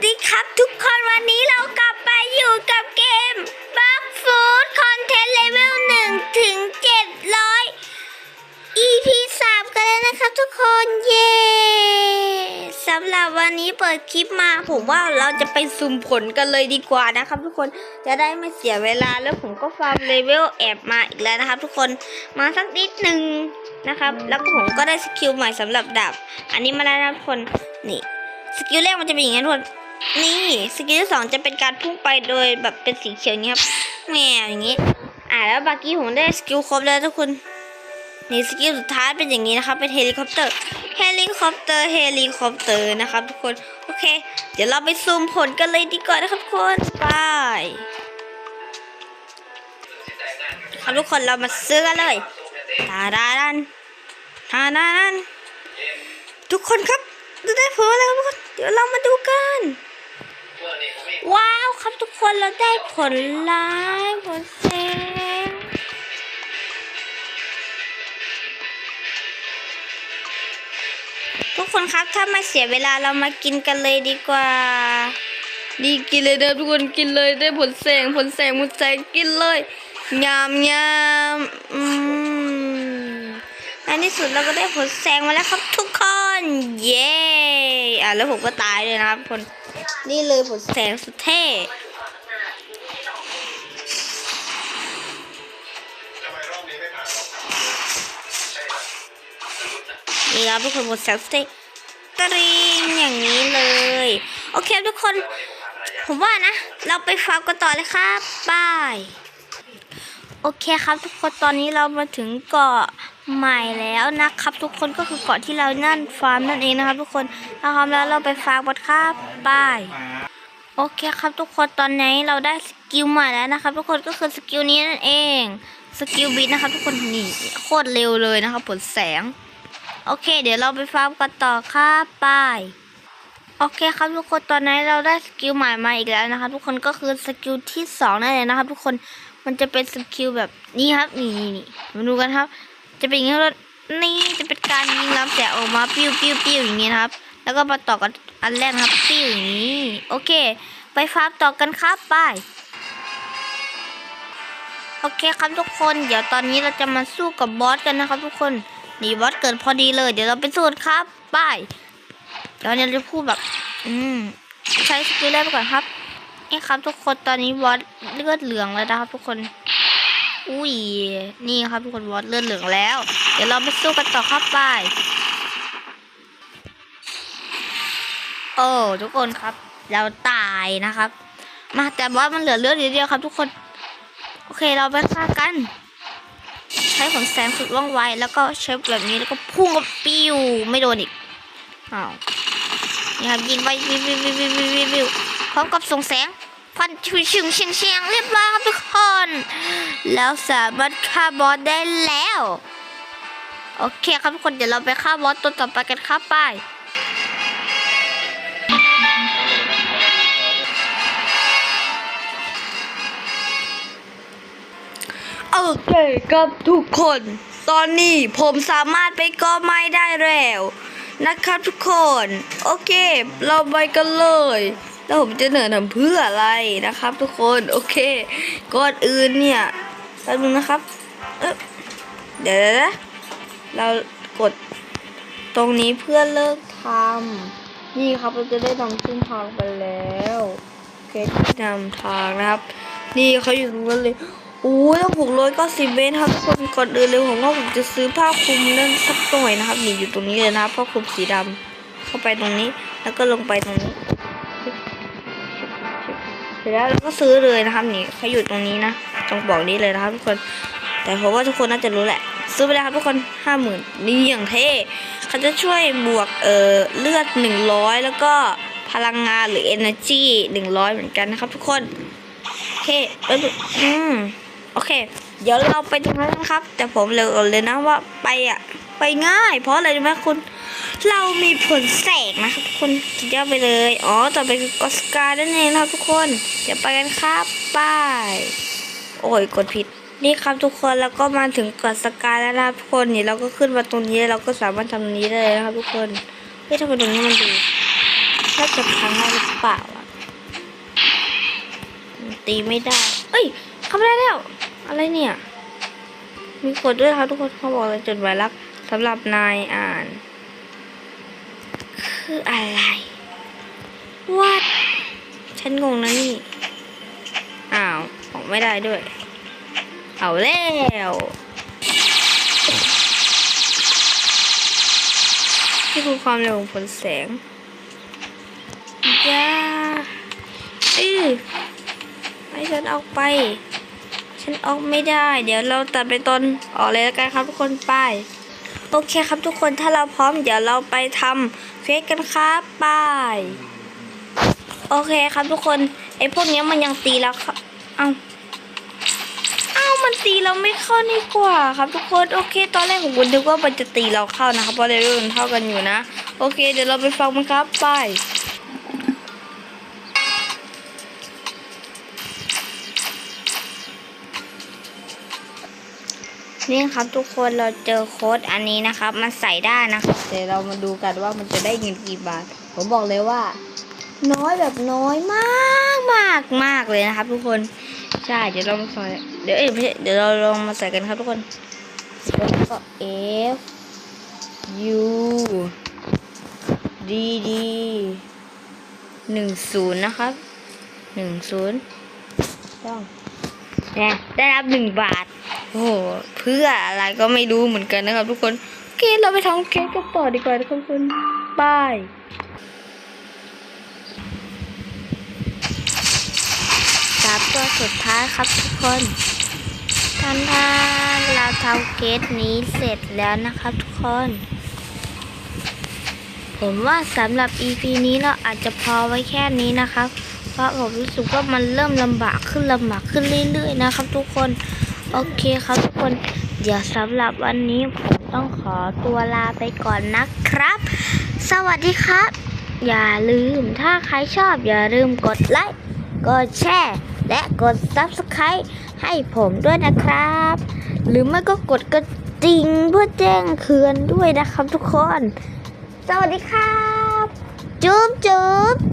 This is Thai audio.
ดีครับทุกคนวันนี้เรากลับไปอยู่กับเกม b u g Food Content Level 1ถึง700 EP 3กันแล้วนะครับทุกคนเย้สำหรับวันนี้เปิดคลิปมา ผมว่าเราจะไปสุ่มผลกันเลยดีกว่านะครับ ทุกคนจะได้ไม่เสียเวลาแล้วผมก็ฟาร์มเลเวลแอบมาอีกแล้วนะครับ ทุกคนมาสักนิดหนึ่งนะครับ แล้วก็ผมก็ได้สกิลใหม่สำหรับดาบอันนี้มาแล้วนะทุกคนนี่สกิลแรกมันจะเป็นอย่างนี้ทุกคน นี่สกิลที่สองจะเป็นการพุ่งไปโดยแบบเป็นสีเขียวอย่างนี้ครับแหมอย่างนี้ อ่าแล้วบากี้ผมได้สกิลครบแล้วทุกคนนี่สกิลสุดท้ายเป็นอย่างนี้นะครับเป็นเฮลิคอปเตอร์เฮลิคอปเตอร์เฮลิคอปเตอร์นะครับทุกคนโอเค เดี๋ยวเราไปซูมผลกันเลยดีกว่านะครับทุกคนไปครับทุกคนเรามาซื้อกันเลยตาดาดันตาดาดันทุกคนครับดูได้ผลแล้วครับทุกคนเดี๋ยวเรามาดูกัน ว้าวครับทุกคนเราได้ผลร้ายผลแสงทุกคนครับถ้าม่เสียเวลาเรามากินกันเลยดีกว่าดีกินเลยนะทุกคนกินเลยได้ผลแสงผลแสงผลแสงกินเลยยามยามอืมในที่สุดเราก็ได้ผลแสงมาแล้วครับทุกคน เย้อะแล้วผมก็ตายเลยนะครับคน นี่เลยผลแสงสุดเท่นี่ครับทุกคนผลแสงสเต็ตริงอย่างนี้เลย โอเคทุกคน ผมว่านะ เราไปฟาร์มกันต่อเลยครับบาย โอเคครับทุกคนตอนนี้เรามาถึงเกาะใหม่แล้วนะครับ ทุกคนก็คือเกาะที่เรานั่นฟาร์มนั่นเองนะครับ ทุกคนถ้าพร้อมแล้วเราไปฟาร์มกันครับบายโอเคครับทุกคนตอนนี้เราได้สกิลใหม่แล้วนะครับ ทุกคนก็คือสกิลนี้นั่นเองสกิลบิดนะครับ ทุกคนนี่โคตรเร็วเลยนะครับผลแสง โอเค เดี๋ยวเราไปฟาร์มกันต่อครับไปโอเคครับทุกคนตอนนี้เราได้สกิลใหม่มาอีกแล้วนะครับ ทุกคนก็คือสกิลที่สองนั่นเองนะครับ ทุกคน มันจะเป็นสกิลแบบนี้ครับ นี่นี่นี่มาดูกันครับ จะเป็นอย่างนี้ครับนี่จะเป็นการยิงลำแสงออกมาปิ้วปิ้วปิ้วอย่างนี้นะครับ แล้วก็มาต่อกันอันแรกครับปิ้วอย่างนี้ โอเค ไปฟาร์มต่อกันครับไปโอเคครับทุกคน เดี๋ยวตอนนี้เราจะมาสู้กับบอสกันนะครับ ทุกคนนี่บอสเกิดพอดีเลย เดี๋ยวเราไปสู้ครับไปเดี๋ยวเนี่ยจะพูดแบบ อืม ใช้สกิลแรกไปก่อนครับ นี่ครับทุกคนตอนนี้บอสเลือดเหลืองแล้วนะครับ ทุกคน อุ้ย นี่ครับทุกคนบอสเลือดเหลืองแล้ว เดี๋ยวเราไปสู้กันต่อครับไปโอ้ทุกคนครับ เราตายนะครับ มาแต่บอสมันเหลือเลือดนิดเดียวครับ ทุกคน โอเคเราไปฆ่ากัน ใช้ผลแสงสุดว่องไวแล้วก็ใช้แบบนี้แล้วก็พุ่งกับปิ้วไม่โดนอีกอ้าวนี่ครับยิงไปวิววิววิววิววิววิวพร้อมกับส่งแสง ฟันชุยชึงเชียงเชียงเรียบร้อยครับทุกคน แล้วสามารถฆ่าบอสได้แล้ว โอเคครับทุกคนเดี๋ยวเราไปฆ่าบอสตัวต่อไปกันครับไปโอเคครับทุกคน ตอนนี้ผมสามารถไปก่อไม้ได้แล้ว นะครับทุกคน โอเค เราไปกันเลย แล้วผมจะเหนื่อยทำเพื่ออะไรนะครับ ทุกคนโอเคก่อนอื่นเนี่ยแป๊บนึงนะครับเอ๊ะเดี๋ยวนะเรากดตรงนี้เพื่อเลิกทำนี่ครับเราจะได้นำเส้นทางไปแล้วโอเคที่นำทางนะครับ นี่เขาอยู่ตรงนั้นเลยโอ้ยต้องหกร้อยก้าสิบเมตรครับทุกคนก่อนอื่นเลยผมว่าผมจะซื้อผ้าคลุมนั่นสักหน่อยนะครับนี่อยู่ตรงนี้เลยนะผ้าคลุมสีดำเข้าไปตรงนี้ แล้วก็ลงไปตรงนี้ เสร็จแล้วเราก็ซื้อเลยนะครับนี่เขาอยู่ตรงนี้นะตรงบอกนี้เลยนะครับทุกคน แต่ผมว่าทุกคนน่าจะรู้แหละ ซื้อไปเลยครับทุกคนห้าหมื่นนี่อย่างเท่เขาจะช่วยบวกเอ่อเลือดหนึ่งร้อยแล้วก็พลังงานหรือ energy หนึ่งร้อยเหมือนกันนะครับ ทุกคนโอเคเอ้ยอืมโอเค เดี๋ยวเราไปตรงนั้นกันครับ แต่ผมเลยก่อนเลยนะว่าไปอะ ไปง่าย เพราะอะไรรู้ไหมคุณ เรามีผลแสงนะครับทุกคนสุดยอดไปเลย อ๋อ ต่อไปคือกอสกานั่นเองนะครับทุกคน เดี๋ยวไปกันครับไป้ายโอ้ย กดผิด นี่ครับทุกคนแล้วก็มาถึงกาะสกาแล้วนะครับทุกคนนี่เราก็ขึ้นมาตรงนี้เราก็สามารถทำตรงนี้ได้เลยนะครับทุกคนเฮ้ยทำไมตรงนี้มันดูถ้าจะพังได้หรือเปล่าอะตีไม่ได้ เอ้ยเข้าได้แล้ว อะไรเนี่ย มีกฎด้วยครับทุกคนเขาบอกเลยจดหมายรัก สำหรับนายอ่าน คืออะไรวัดฉันงงนะนี่ อ้าวออกไม่ได้ด้วย เอาแล้วนี่คือความเร็วของผลแสงย่าอื้อให้ฉันออกไป ฉันออกไม่ได้ เดี๋ยวเราตัดไปตอนออกเลยแล้วกันครับทุกคนไป โอเคครับทุกคนถ้าเราพร้อมเดี๋ยวเราไปทำเฟซกันครับไปโอเคครับทุกคนไอ้พวกเนี้ยมันยังตีแล้วเข้าเอาเอามันตีเราไม่เข้านี่กว่าครับทุกคนโอเค ตอนแรกผมนึกว่ามันจะตีเราเข้านะครับเพราะเลเวลมันเท่ากันอยู่นะ โอเค เดี๋ยวเราไปฟังมันครับไป นี่ครับทุกคนเราเจอโค้ดอันนี้นะครับ มันใส่ได้นะครับเดี๋ยวเรามาดูกันว่ามันจะได้เงินกี่บาท ผมบอกเลยว่า น้อยแบบน้อยมากมากมากเลยนะครับ ทุกคนใช่เดี๋ยวเรามาใส่เดี๋ยวเอ้ยไม่ใช่เดี๋ยวเราลองมาใส่กันครับทุกคนแล้วก็ F U D D หนึ่งศูนย์นะครับหนึ่งศูนย์ต้องเนี่ยได้รับหนึ่งบาท โอ้โหเพื่ออะไรก็ไม่รู้เหมือนกันนะครับ ทุกคนโอเคเราไปทำเค้กกันต่อดีกว่าทุกคนบายสามตัวสุดท้ายครับทุกคนท่านท่านเราทำเค้กนี้เสร็จแล้วนะครับทุกคน ผมว่าสำหรับ EP นี้เราอาจจะพอไว้แค่นี้นะครับ เพราะผมรู้สึกว่ามันเริ่มลำบากขึ้นลำบากขึ้นเรื่อยๆนะครับทุกคน โอเคครับทุกคน เดี๋ยวสำหรับวันนี้ผมต้องขอตัวลาไปก่อนนะครับ สวัสดีครับ อย่าลืมถ้าใครชอบอย่าลืมกดไลค์ กดแชร์ และกด Subscribe ให้ผมด้วยนะครับ หรือไม่ก็กดกระดิ่งเพื่อแจ้งเตือนด้วยนะครับทุกคน สวัสดีครับ จุ๊บจุ๊บ